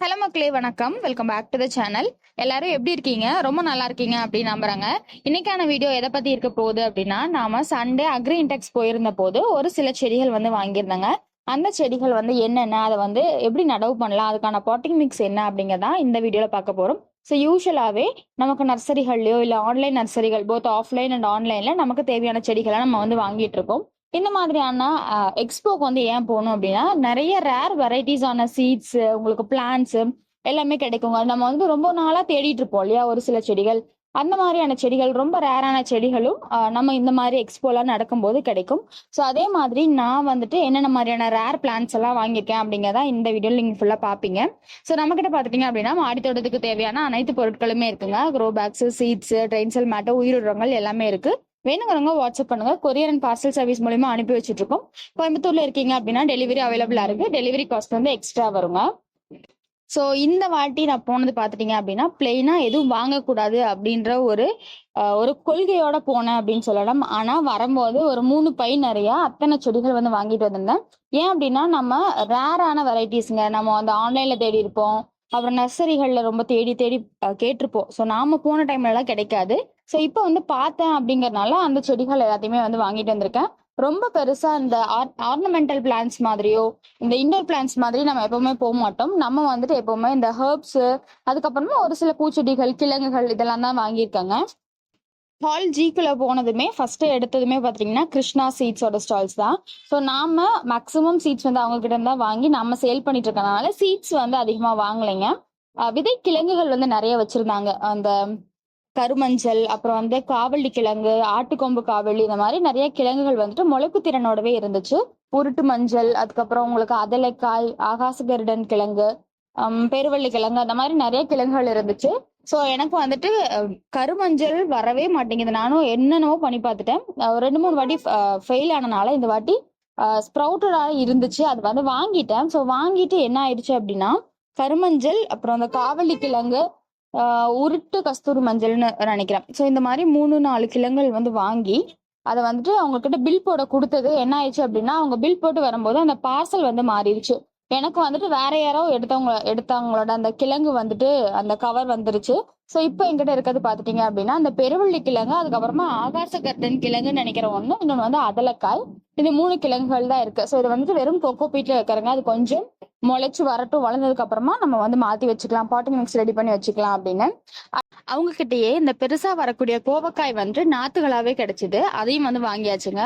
Hello மக்களே வணக்கம். Welcome back to the channel எல்லாரும் எப்படி இருக்கீங்க? ரொம்ப நல்லா இருக்கீங்க அப்படின்னு நம்புறாங்க. இன்னைக்கான வீடியோ எதை பத்தி இருக்க போகுது அப்படின்னா நாம சண்டே அக்ரி இன்டெக்ஸ் போயிருந்த போது ஒரு சில செடிகள் வந்து வாங்கியிருந்தாங்க. அந்த செடிகள் வந்து என்னென்ன அதை வந்து எப்படி நடவு பண்ணலாம் அதுக்கான பாட்டிங் மிக்ஸ் என்ன அப்படிங்கிறதா இந்த வீடியோல பார்க்க போறோம். ஸோ யூஸ்வலாகவே நமக்கு நர்சரிகள்லையோ இல்லை ஆன்லைன் நர்சரிகள் போத் ஆஃப்லைன் அண்ட் ஆன்லைனில் நமக்கு தேவையான செடிகளை நம்ம வந்து வாங்கிட்டு இருக்கோம். இந்த மாதிரியான எக்ஸ்போக்கு வந்து ஏன் போகணும் அப்படின்னா நிறைய ரேர் வெரைட்டிஸான சீட்ஸ் உங்களுக்கு பிளான்ஸ் எல்லாமே கிடைக்குங்க. நம்ம வந்து ரொம்ப நாளா தேடிட்டு இருப்போம் இல்லையா? ஒரு சில செடிகள். அந்த மாதிரியான செடிகள் ரொம்ப ரேரான செடிகளும் நம்ம இந்த மாதிரி எக்ஸ்போலாம் நடக்கும்போது கிடைக்கும். ஸோ அதே மாதிரி நான் வந்துட்டு என்னென்ன மாதிரியான ரேர் பிளான்ஸ் எல்லாம் வாங்கியிருக்கேன் அப்படிங்கிறத இந்த வீடியோவில் நீங்கள் ஃபுல்லாக பார்ப்பீங்க ஸோ நம்மக்கிட்ட பார்த்துட்டீங்க அப்படின்னா மாடி தோட்டத்துக்கு தேவையான அனைத்து பொருட்களுமே இருக்குங்க. க்ரோ பேக்ஸ் சீட்ஸ் ட்ரெயின்சல் மேட்டோ உயிரிழங்கள் எல்லாமே இருக்கு. வேணுங்கிறவங்க வாட்ஸ்அப் பண்ணுங்க. கொரியர் அண்ட் பார்சல் சர்வீஸ் மூலியமா அனுப்பி வச்சுட்டு இருக்கோம் கோயம்புத்தூர்ல இருக்கீங்க அப்படின்னா டெலிவரி அவைலபிளா இருக்கு. டெலிவரி காஸ்ட் வந்து எக்ஸ்ட்ரா வருங்க. ஸோ இந்த வாட்டி நான் போனது பார்த்துட்டீங்க அப்படின்னா பிளெயினாக எதுவும் வாங்கக்கூடாது அப்படின்ற ஒரு ஒரு கொள்கையோட போனேன் அப்படின்னு சொல்லலாம். ஆனால் வரும்போது ஒரு மூணு பை நிறையா அத்தனை செடிகள் வந்து வாங்கிட்டு வந்திருந்தேன். ஏன் அப்படின்னா நம்ம ரேரான வெரைட்டிஸுங்க நம்ம வந்து ஆன்லைனில் தேடி இருப்போம் அப்புறம் நர்சரிகளில் ரொம்ப தேடி தேடி கேட்டிருப்போம். ஸோ நாம போன டைம்லலாம் எல்லாம் கிடைக்காது. ஸோ இப்போ வந்து பார்த்தேன் அப்படிங்கறதுனால அந்த செடிகள் எல்லாத்தையுமே வந்து வாங்கிட்டு வந்திருக்கேன். ரொம்ப பெருசா இந்த ஆர்னமெண்டல் பிளான்ஸ் மாதிரியோ இந்த இண்டோர் பிளான்ஸ் மாதிரி நம்ம எப்பவுமே போக மாட்டோம். நம்ம வந்துட்டு எப்பவுமே இந்த ஹர்ப்ஸ் அதுக்கப்புறமா ஒரு சில பூச்செடிகள் கிழங்குகள் இதெல்லாம் தான் வாங்கியிருக்காங்க. ஹால் ஜிக்குள்ள போனதுமே ஃபர்ஸ்ட் எடுத்ததுமே பாத்தீங்கன்னா கிருஷ்ணா சீட்ஸோட ஸ்டால்ஸ் தான். ஸோ நாம மேக்ஸிமம் சீட்ஸ் வந்து அவங்க கிட்ட இருந்தா வாங்கி நம்ம சேல் பண்ணிட்டு இருக்கனால சீட்ஸ் வந்து அதிகமா வாங்கலைங்க. விதை கிழங்குகள் வந்து நிறைய வச்சிருந்தாங்க. அந்த கருமஞ்சள் அப்புறம் வந்து காவல்லி கிழங்கு ஆட்டுக்கொம்பு காவள்ளி இந்த மாதிரி நிறைய கிழங்குகள் வந்துட்டு முளைப்பு திறனோடவே இருந்துச்சு. உருட்டு மஞ்சள் அதுக்கப்புறம் உங்களுக்கு அதலைக்காய் ஆகாச கருடன் கிழங்கு பெருவள்ளி கிழங்கு அந்த மாதிரி நிறைய கிழங்குகள் இருந்துச்சு. ஸோ எனக்கு வந்துட்டு கருமஞ்சள் வரவே மாட்டேங்குது. நானும் என்னென்னவோ பண்ணி பார்த்துட்டேன். ரெண்டு மூணு வாட்டி ஃபெயில் ஆனனால இந்த வாட்டி ஸ்ப்ரவுட்டடாக இருந்துச்சு. அது வந்து வாங்கிட்டேன். ஸோ வாங்கிட்டு என்ன ஆயிடுச்சு அப்படின்னா கருமஞ்சள் அப்புறம் அந்த காவல்லி கிழங்கு உருட்டு கஸ்தூரி மஞ்சள்னு நினைக்கிறேன். ஸோ இந்த மாதிரி மூணு நாலு கிழங்குகள் வந்து வாங்கி அதை வந்துட்டு அவங்க கிட்ட பில் போட கொடுத்தது என்ன ஆயிடுச்சு அப்படின்னா அவங்க பில் போட்டு வரும்போது அந்த பார்சல் வந்து மாறிடுச்சு. எனக்கு வந்துட்டு வேற யாரோ எடுத்தவங்க எடுத்தவங்களோட அந்த கிழங்கு வந்துட்டு அந்த கவர் வந்துருச்சு. ஸோ இப்போ எங்கிட்ட இருக்கிறது பார்த்துட்டீங்க அப்படின்னா அந்த பெருவள்ளி கிழங்கு அதுக்கப்புறமா ஆகாச கர்டன் கிழங்குன்னு நினைக்கிற ஒன்று இன்னொன்று வந்து அதலக்காய். இது மூணு கிழங்குகள் தான் இருக்கு. ஸோ இது வந்துட்டு வெறும் கொக்கோ பீட்ல வைக்கிறங்க. அது கொஞ்சம் முளைச்சு வரட்டும் வளர்ந்ததுக்கு அப்புறமா நம்ம வந்து மாத்தி வச்சுக்கலாம். பாட்டிங் மிக்ஸ் ரெடி பண்ணி வச்சுக்கலாம் அப்படின்னு. அவங்க கிட்டயே இந்த பெருசா வரக்கூடிய கோவக்காய் வந்து நாத்துகளாவே கிடைச்சிது. அதையும் வந்து வாங்கியாச்சுங்க.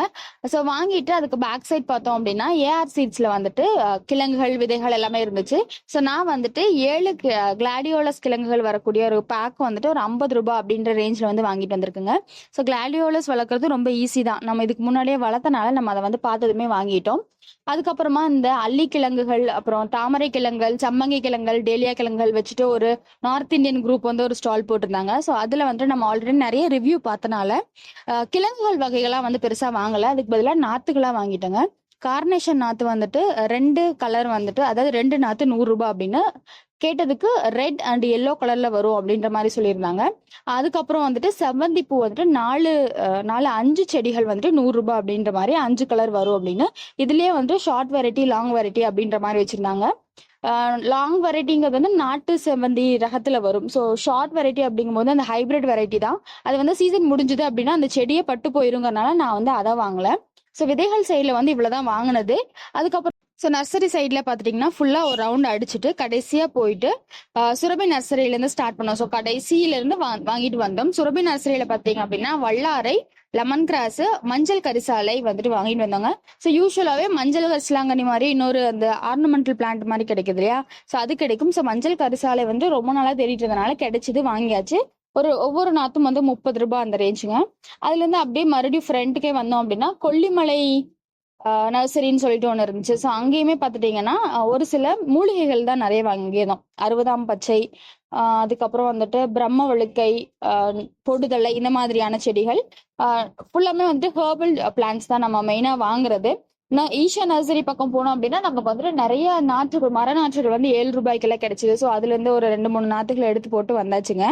ஸோ வாங்கிட்டு அதுக்கு பேக் சைட் பார்த்தோம் அப்படின்னா ஏஆர் சீட்ஸ்ல வந்துட்டு கிழங்குகள் விதைகள் எல்லாமே இருந்துச்சு. ஸோ நான் வந்துட்டு ஏழு கிளாடியோலஸ் கிழங்குகள் வரக்கூடிய ஒரு பேக் வந்துட்டு ஒரு ஐம்பது ரூபாய் அப்படின்ற ரேஞ்சில் வந்து வாங்கிட்டு வந்திருக்குங்க. ஸோ கிளாடியோலஸ் வளர்க்குறது ரொம்ப ஈஸி தான். நம்ம இதுக்கு முன்னாடியே வளர்த்தனால நம்ம அதை வந்து பார்த்ததுமே வாங்கிட்டோம். அதுக்கப்புறமா இந்த அள்ளி கிழங்குகள் அப்புறம் தாமரை கிழங்குகள் சம்மங்கி கிழங்குகள் டேலியா கிழங்குகள் வச்சுட்டு ஒரு நார்த் இந்தியன் குரூப் வந்து ஒரு ஸ்டால் போட்டிருந்தாங்க. ஸோ அதில் வந்துட்டு நம்ம ஆல்ரெடி நிறைய ரிவ்யூ பார்த்தனால கிழங்குகள் வகைகளாக வந்து பெருசாக வாங்கலை. அதுக்கு பதிலாக நாற்றுகளாக வாங்கிட்டேங்க. கார்னேஷன் நாற்று வந்துட்டு ரெண்டு கலர் வந்துட்டு அதாவது ரெண்டு நாற்று நூறுரூபா அப்படின்னு கேட்டதுக்கு ரெட் அண்ட் எல்லோ கலர்ல வரும் அப்படின்ற மாதிரி சொல்லியிருந்தாங்க. அதுக்கப்புறம் வந்துட்டு செவ்வந்தி பூ வந்துட்டு நாலு நாலு அஞ்சு செடிகள் வந்துட்டு நூறு ரூபாய் அப்படின்ற மாதிரி அஞ்சு கலர் வரும் அப்படின்னு. இதுலயே வந்துட்டு ஷார்ட் வெரைட்டி லாங் வெரைட்டி அப்படின்ற மாதிரி வச்சிருந்தாங்க. லாங் வெரைட்டிங்கிறது வந்து நாட்டு செவ்வந்தி ரகத்துல வரும். ஸோ ஷார்ட் வெரைட்டி அப்படிங்கும் போது அந்த ஹைபிரிட் வெரைட்டி தான். அது வந்து சீசன் முடிஞ்சது அப்படின்னா அந்த செடியை பட்டு போயிருங்கறனால நான் வந்து அதை வாங்கல. ஸோ விதைகள் சைடில் வந்து இவ்வளோதான் வாங்கினது. அதுக்கப்புறம் ஸோ நர்சரி சைடில் பார்த்துட்டிங்கன்னா ஃபுல்லாக ஒரு ரவுண்ட் அடிச்சுட்டு கடைசியாக போயிட்டு சுரபி நர்சரியிலேருந்து ஸ்டார்ட் பண்ணோம். ஸோ கடைசியிலேருந்து வா வாங்கிட்டு வந்தோம். சுரபி நர்சரியில் பார்த்தீங்க அப்படின்னா வல்லாரை லெமன் கிராஸ் மஞ்சள் கரிசாலை வந்துட்டு வாங்கிட்டு வந்தாங்க. ஸோ யூஸ்வலாகவே மஞ்சள் கரிசலாங்கனி மாதிரி இன்னொரு அந்த ஆர்னமெண்டல் பிளான்ட் மாதிரி கிடைக்குது இல்லையா? ஸோ அது கிடைக்கும். ஸோ மஞ்சள் கரிசாலை வந்து ரொம்ப நாளாக தேடிட்டு இருந்தனால கிடைச்சிது வாங்கியாச்சு. ஒரு ஒவ்வொரு நாத்தும் வந்து முப்பது ரூபாய் அந்த ரேஞ்சுங்க அதுலேருந்து அப்படியே மறுபடியும் ஃப்ரண்ட்டுக்கே வந்தோம் அப்படின்னா கொல்லிமலை நர்சரின்னு சொல்லிட்டு ஒன்று இருந்துச்சு. ஸோ அங்கேயுமே பார்த்துட்டிங்கன்னா ஒரு சில மூலிகைகள் தான் நிறைய வாங்கியிருந்தோம். அறுபதாம் பச்சை அதுக்கப்புறம் வந்துட்டு பிரம்ம வழுக்கை பொடுதலை இந்த மாதிரியான செடிகள். ஃபுல்லாமே வந்துட்டு ஹேர்பல் பிளான்ஸ் தான் நம்ம மெயினாக வாங்குறது. நான் ஈஷா நர்சரி பக்கம் போனோம் அப்படின்னா நமக்கு வந்துட்டு நிறைய நாற்றுகள் மர நாற்றுகள் வந்து ஏழு ரூபாய்க்கெல்லாம் கிடைச்சிது. ஸோ அதுலேருந்து ஒரு ரெண்டு மூணு நாற்றுகள் எடுத்து போட்டு வந்தாச்சுங்க.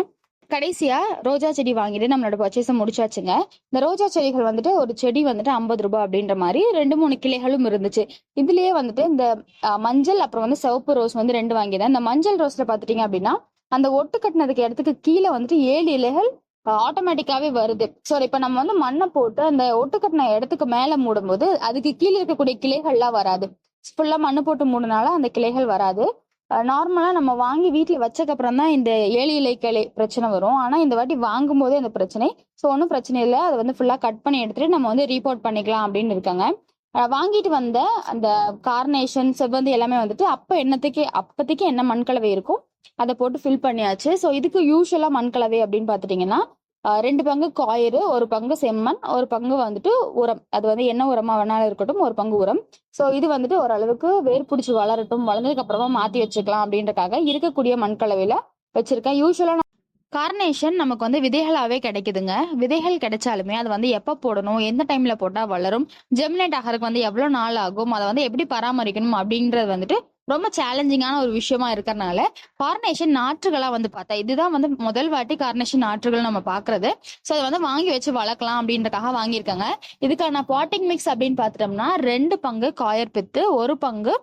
கடைசியா ரோஜா செடி வாங்கிட்டு நம்மளோட பர்ச்சேஸை முடிச்சாச்சுங்க. இந்த ரோஜா செடிகள் வந்துட்டு ஒரு செடி வந்துட்டு ஐம்பது ரூபாய் அப்படின்ற மாதிரி ரெண்டு மூணு கிளைகளும் இருந்துச்சு. இதுலயே வந்துட்டு இந்த மஞ்சள் அப்புறம் வந்து சிவப்பு ரோஸ் வந்து ரெண்டு வாங்கியிருந்தேன். இந்த மஞ்சள் ரோஸ்ல பாத்துட்டீங்க அப்படின்னா அந்த ஒட்டு கட்டினதுக்கு இடத்துக்கு கீழே வந்துட்டு ஏழு இலைகள் ஆட்டோமேட்டிக்காவே வருது. ஸோ இப்போ நம்ம வந்து மண்ணை போட்டு அந்த ஒட்டு கட்டின இடத்துக்கு மேல மூடும்போது அதுக்கு கீழே இருக்கக்கூடிய கிளைகள்லாம் வராது. ஃபுல்லா மண்ணு போட்டு மூடுனால அந்த கிளைகள் வராது. நார்மலா நம்ம வாங்கி வீட்டுல வச்சக்கப்புறம் தான் இந்த ஏழு இலைக்கலை கிளை பிரச்சனை வரும். ஆனா இந்த வாட்டி வாங்கும் போதே அந்த பிரச்சனை. ஸோ ஒன்றும் பிரச்சனை இல்லை. அதை வந்து ஃபுல்லா கட் பண்ணி எடுத்துட்டு நம்ம வந்து ரீபோர்ட் பண்ணிக்கலாம் அப்படின்னு இருக்காங்க. வாங்கிட்டு வந்த அந்த கார்னேஷன் செவ்வந்தி எல்லாமே வந்துட்டு அப்ப என்னத்துக்கு அப்போதைக்கு என்ன மண்கலவை இருக்கும் அதை போட்டு ஃபில் பண்ணியாச்சு. ஸோ இதுக்கு யூஸ்வலா மண்கலவை அப்படின்னு பார்த்துட்டிங்கன்னா ரெண்டு பங்கு காயிறு ஒரு பங்கு செம்மண் ஒரு பங்கு வந்துட்டு உரம். அது வந்து என்ன உரமா வேணாலும் இருக்கட்டும் ஒரு பங்கு உரம். ஸோ இது வந்துட்டு ஓரளவுக்கு வேர் பிடிச்சி வளரட்டும் வளர்ந்ததுக்கு அப்புறமா மாத்தி வச்சுக்கலாம் அப்படின்றக்காக இருக்கக்கூடிய மண்கலவையில வச்சிருக்கேன். யூஸ்வலா கார்னேஷன் நமக்கு வந்து விதைகளாவே கிடைக்குதுங்க. விதைகள் கிடைச்சாலுமே அது வந்து எப்போ போடணும் எந்த டைம்ல போட்டா வளரும் ஜெமினேட் ஆகிறதுக்கு வந்து எவ்வளவு நாள் ஆகும் அதை வந்து எப்படி பராமரிக்கணும் அப்படின்றது வந்துட்டு ரொம்ப சேலஞ்சிங்கான ஒரு விஷயமா இருக்கிறனால கார்னேஷன் நாற்றுகளா வந்து பார்த்தா இதுதான் வந்து முதல் வாட்டி கார்னேஷன் நாற்றுகள் நம்ம பாக்குறது ஸோ அதை வந்து வாங்கி வச்சு வளர்க்கலாம் அப்படின்றக்காக வாங்கியிருக்காங்க. இதுக்கான பாட்டிங் மிக்ஸ் அப்படின்னு பார்த்துட்டோம்னா ரெண்டு பங்கு காயர் பித்து ஒரு பங்கு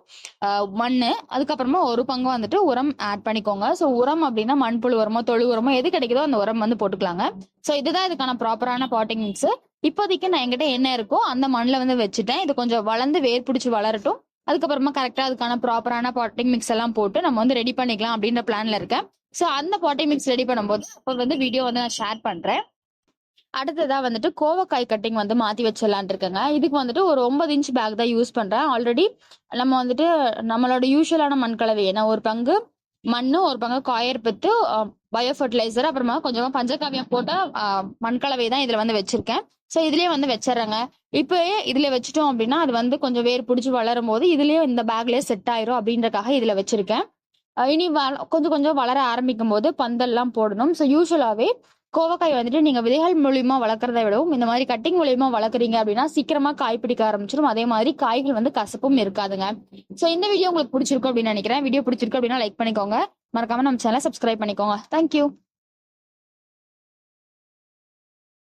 மண் அதுக்கப்புறமா ஒரு பங்கு வந்துட்டு உரம் ஆட் பண்ணிக்கோங்க. ஸோ உரம் அப்படின்னா மண்புழு உரமோ தொழு உரமோ எது கிடைக்குதோ அந்த உரம் வந்து போட்டுக்கலாங்க. ஸோ இதுதான் இதுக்கான ப்ராப்பரான பாட்டிங் மிக்ஸ் இப்போதைக்கு நான் என்கிட்ட என்ன இருக்கோ அந்த மண்ணில் வந்து வச்சுட்டேன். இது கொஞ்சம் வளர்ந்து வேர் பிடிச்சி வளரட்டும். அதுக்கப்புறமா கரெக்டாக அதுக்கான ப்ராப்பரான பாட்டிங் மிக்ஸ் எல்லாம் போட்டு நம்ம வந்து ரெடி பண்ணிக்கலாம் அப்படின்ற பிளான்ல இருக்கேன். ஸோ அந்த பாட்டிங் மிக்ஸ் ரெடி பண்ணும்போது அப்போ வந்து வீடியோ வந்து நான் ஷேர் பண்றேன். அடுத்ததாக வந்துட்டு கோவக்காய் கட்டிங் வந்து மாற்றி வச்சிடலான் இருக்கேங்க. இதுக்கு வந்துட்டு ஒரு ஒன்பது இன்ச் பேக் தான் யூஸ் பண்ணுறேன் ஆல்ரெடி நம்ம வந்துட்டு நம்மளோட யூஸ்வலான மண் கலவை ஏன்னா ஒரு பங்கு மண்ணு ஒரு பங்கு காயர் பத்து பயோ ஃபர்டிலைசர் அப்புறமா கொஞ்சமாக பஞ்சகாவியம் போட்ட மண் மண்கலவை தான் இதில் வந்து வச்சுருக்கேன். ஸோ இதுலயே வந்து வச்சிடுறேங்க. இப்போயே இதுல வச்சுட்டோம் அப்படின்னா அது வந்து கொஞ்சம் வேர் பிடிச்சி வளரும் போது இதுலயே இந்த பேக்லயே செட் ஆயிரும் அப்படின்றக்காக இதுல வச்சிருக்கேன். இனி வள- கொஞ்சம் கொஞ்சம் வளர ஆரம்பிக்கும் போது பந்தல்லாம் போடணும். ஸோ யூஸ்வலாவே கோவக்காய் வந்துட்டு நீங்க விதைகள் மூலியமா வளர்க்குறத விடவும் இந்த மாதிரி கட்டிங் மூலியமா வளர்க்குறீங்க அப்படின்னா சீக்கிரமா காய் பிடிக்க ஆரம்பிச்சிடும் அதே மாதிரி காய்கள் வந்து கசப்பும் இருக்காதுங்க. ஸோ இந்த வீடியோ உங்களுக்கு பிடிச்சிருக்கும் அப்படின்னு நினைக்கிறேன். வீடியோ பிடிச்சிருக்கு அப்படின்னா லைக் பண்ணிக்கோங்க. மறக்காம நம்ம சேனலை சப்ஸ்கிரைப் பண்ணிக்கோங்க. தேங்க்யூ